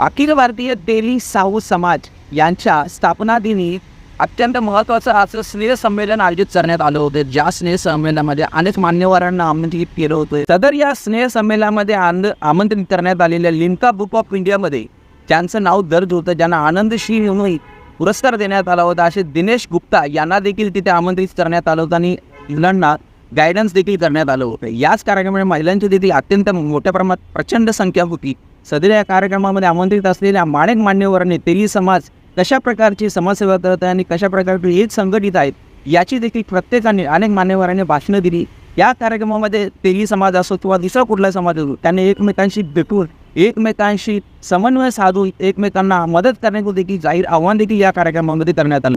अखिल भारतीय तेली साहू समाज यांच्या स्थापना दिनी अत्यंत महत्त्वाचं असं स्नेह संमेलन आयोजित करण्यात आलं होतं. ज्या स्नेह संमेलनामध्ये अनेक मान्यवरांना आमंत्रित केलं होतं. सदर या स्नेह संमेलनामध्ये आमंत्रित करण्यात आलेल्या लिंका बुक ऑफ इंडियामध्ये त्यांचं नाव दर्ज होतं ज्यांना आनंदश्री म्हणून पुरस्कार देण्यात आला होता असे दिनेश गुप्ता यांना देखील तिथे आमंत्रित करण्यात आलं होतं आणि मुलांना गायडन्स देखील करण्यात आलं होतं. याच कार्यक्रमामुळे महिलांची देखील अत्यंत मोठ्या प्रमाणात प्रचंड संख्या होती. सदर या कार्यक्रमामध्ये आमंत्रित असलेल्या माणिक मान्यवरांनी तेली समाज कशा प्रकारची समाजसेवा करत आहे आणि कशा प्रकारचे एक संघटित आहेत याची देखील प्रत्येकाने अनेक मान्यवरांनी भाषणं दिली. या कार्यक्रमामध्ये तेली समाज असो किंवा दुसरा कुठला समाज असो त्यांनी एकमेकांशी भेटून एकमेकांशी समन्वय साधून एकमेकांना मदत करण्याचं देखील जाहीर आव्हान देखील या कार्यक्रमामध्ये करण्यात आलं.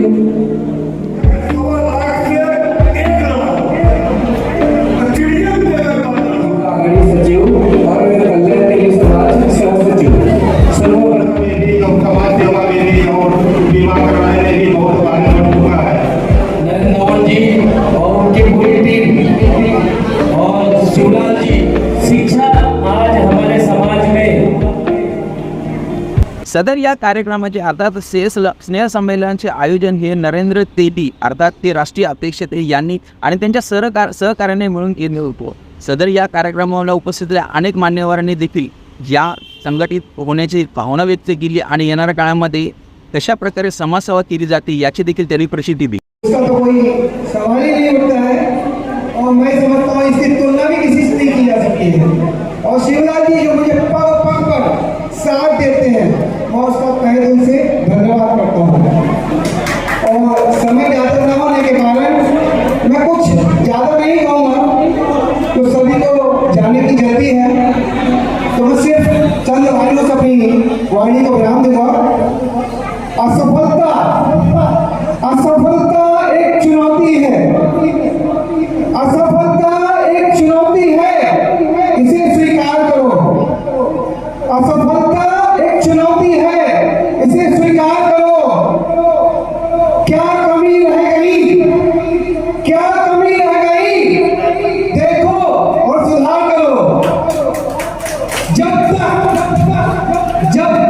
सदर या कार्यक्रमाचे अर्थात सेस स्नेहसंमेलनाचे आयोजन हे नरेंद्र तेली अर्थात ते राष्ट्रीय अपेक्षित यांनी आणि त्यांच्या सहकार सहकार्याने मिळून केले होतो. सदर या कार्यक्रमाला उपस्थित अनेक मान्यवरांनी देखील या संघटित होण्याची भावना व्यक्त केली आणि येणाऱ्या काळामध्ये कशा प्रकारे समाजसेवा केली जाते याची देखील त्यांनी प्रसिद्धी दिली. सिर्फ चंद लाइनों से अपनी वाणी को विराम देगा असफलता Идет